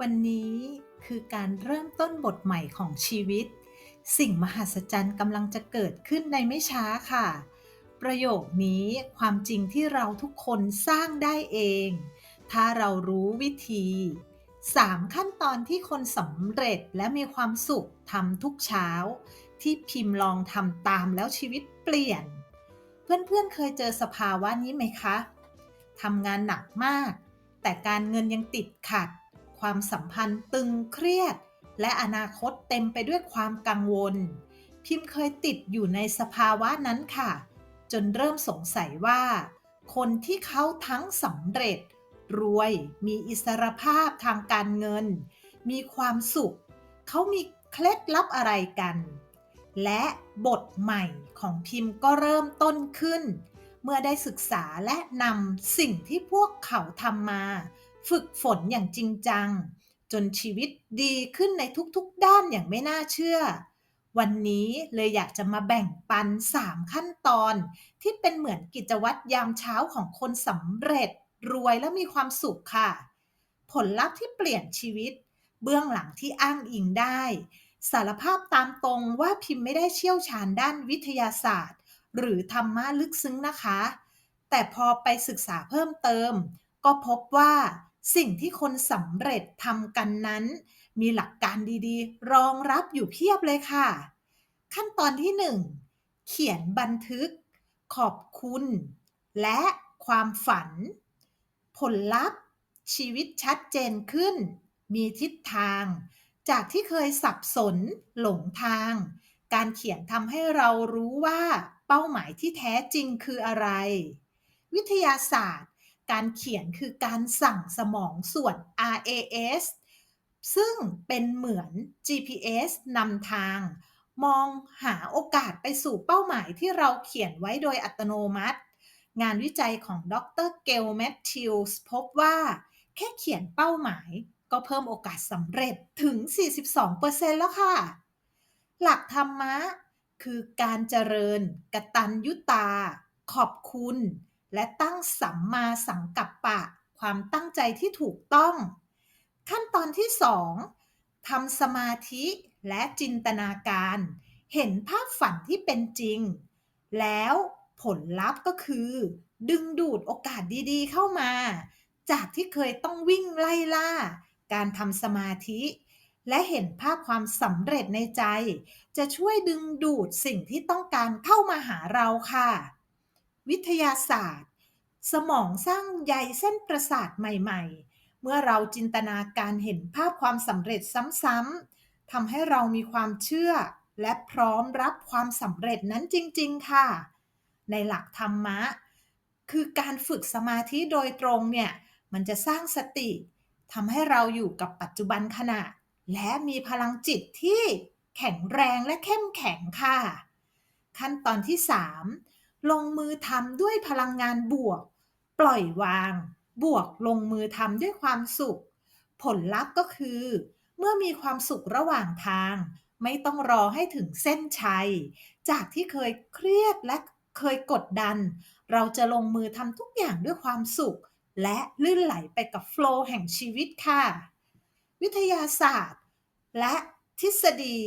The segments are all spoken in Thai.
วันนี้คือการเริ่มต้นบทใหม่ของชีวิต สิ่งมหัศจรรย์กำลังจะเกิดขึ้นในไม่ช้าค่ะ ประโยคนี้ความจริงที่เราทุกคนสร้างได้เอง ถ้าเรารู้วิธี 3 ขั้นตอนที่คนสำเร็จและมีความสุขทำทุกเช้า ที่พิมพ์ลองทำตามแล้วชีวิตเปลี่ยน เพื่อนๆเเคยเจอสภาวะนี้ไหมคะทำงานหนักมาก แต่การเงินยังติดขัด ความสัมพันธ์ตึงเครียด และอนาคตเต็มไปด้วยความกังวล พิมพ์เคยติดอยู่ในสภาวะนั้นค่ะ จนเริ่มสงสัยว่า คนที่เขาทั้งสำเร็จ รวยมีอิสรภาพทางการเงิน มีความสุข เขามีเคล็ดลับอะไรกัน และบทใหม่ของพิมพ์ก็เริ่มต้นขึ้น เมื่อได้ศึกษาและนำสิ่งที่พวกเขาทำมา ฝึกฝนอย่างจริงจัง จนชีวิตดีขึ้นในทุกๆด้านอย่างไม่น่าเชื่อ วันนี้เลยอยากจะมาแบ่งปัน 3 ขั้นตอน ที่เป็นเหมือนกิจวัตรยามเช้าของคนสำเร็จ รวยและมีความสุขค่ะ ผลลัพธ์ที่เปลี่ยนชีวิต เบื้องหลังที่อ้างอิงได้ สารภาพตามตรงว่าพิมพ์ไม่ได้เชี่ยวชาญด้านวิทยาศาสตร์ หรือธรรมะลึกซึ้งนะคะแต่พอไปศึกษาเพิ่มเติม ก็พบว่า สิ่งที่คนสำเร็จทำกันนั้น มีหลักการดีๆ รองรับอยู่เพียบเลยค่ะ ขั้นตอนที่ 1 เขียนบันทึก ขอบคุณ และความฝัน ผลลัพธ์ ชีวิตชัดเจนขึ้น มีทิศทาง จากที่เคยสับสน หลงทาง การเขียนทำให้เรารู้ว่าเป้าหมายที่แท้จริงคืออะไร วิทยาศาสตร์ การเขียนคือการสั่งสมองส่วน RAS ซึ่งเป็นเหมือน GPS นำทาง มองหาโอกาสไปสู่เป้าหมายที่เราเขียนไว้โดยอัตโนมัติ งานวิจัยของดรเกลแมทธิวส์พบว่า แค่เขียนเป้าหมาย ก็เพิ่มโอกาสสำเร็จถึง 42%แล้วค่ะ หลักธรรมะ คือการเจริญกตัญยุตา ขอบคุณ และตั้งสัมมาสังกัปปะ ความตั้งใจที่ถูกต้อง ขั้นตอนที่ 2ทำสมาธิและจินตนาการ เห็นภาพฝันที่เป็นจริง แล้วผลลัพธ์ก็คือ ดึงดูดโอกาสดีๆ เข้ามา จากที่เคยต้องวิ่งไล่ล่า การทำสมาธิ และเห็นภาพความสำเร็จในใจ จะช่วยดึงดูดสิ่งที่ต้องการเข้ามาหาเราค่ะ วิทยาศาสตร์ สมองสร้างใยเส้นประสาทใหม่ ๆ เมื่อเราจินตนาการเห็นภาพความสำเร็จซ้ำๆทำให้เรามีความเชื่อ และพร้อมรับความสำเร็จนั้นจริง ๆ ค่ะ ในหลักธรรมะ คือการฝึกสมาธิโดยตรงเนี่ย มันจะสร้างสติทำให้เราอยู่กับปัจจุบันขณะ และมีพลังจิตที่แข็งแรงและเข้มแข็งค่ะ ขั้นตอนที่ 3 ลงมือทำด้วยพลังงานบวก ปล่อยวาง บวกลงมือทำด้วยความสุข ผลลัพธ์ก็คือ เมื่อมีความสุขระหว่างทาง ไม่ต้องรอให้ถึงเส้นชัย จากที่เคยเครียดและเคยกดดัน เราจะลงมือทำทุกอย่างด้วยความสุข และลื่นไหลไปกับโฟล์แห่งชีวิตค่ะ วิทยาศาสตร์ และทฤษฎี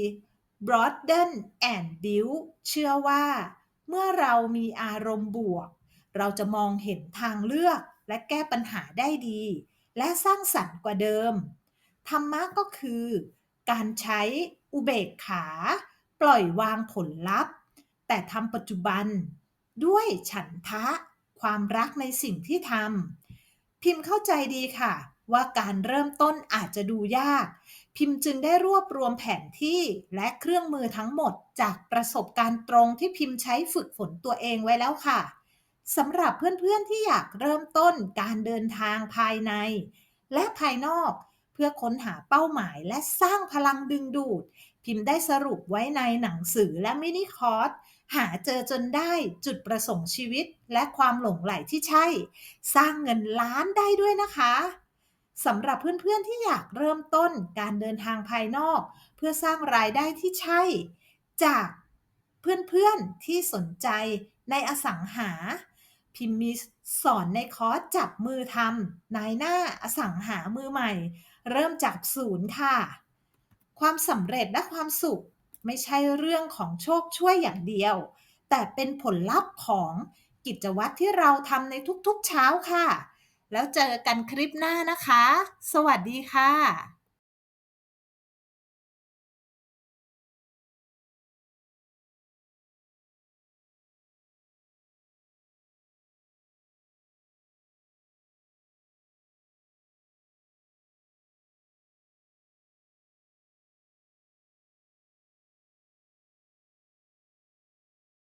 Broaden and Build เชื่อว่า เมื่อเรามีอารมณ์บวก เราจะมองเห็นทางเลือกและแก้ปัญหาได้ดี และสร้างสรรค์กว่าเดิม ธรรมะก็คือ การใช้อุเบกขา ปล่อยวางผลลัพธ์ แต่ทำปัจจุบัน ด้วยฉันทะ ความรักในสิ่งที่ทำพิมพ์เข้าใจดีค่ะ ว่าการเริ่มต้นอาจจะดูยาก พิมพ์จึงได้รวบรวมแผนที่และเครื่องมือทั้งหมดจากประสบการณ์ตรงที่พิมพ์ใช้ฝึกฝนตัวเองไว้แล้วค่ะสำหรับเพื่อนๆที่อยากเริ่มต้นการเดินทางภายใน และภายนอกเพื่อค้นหาเป้าหมายและสร้างพลังดึงดูด พิมพ์ได้สรุปไว้ในหนังสือและมินิคอร์สหาเจอจนได้จุดประสงค์ชีวิตและความหลงใหลที่ใช่ สร้างเงินล้านได้ด้วยนะคะ สำหรับเพื่อนๆที่อยากเริ่มต้นการเดินทางภายนอก เพื่อสร้างรายได้ที่ใช่ จากเพื่อนๆที่สนใจในอสังหา พิมมีสอนในคอร์สจับมือทำนายหน้าอสังหามือใหม่ เริ่มจากศูนย์ค่ะ ความสำเร็จและความสุขไม่ใช่เรื่องของโชคช่วยอย่างเดียว แต่เป็นผลลัพธ์ของกิจวัตรที่เราทำในทุกๆเช้าค่ะ แล้วเจอกันคลิปหน้านะคะ สวัสดีค่ะ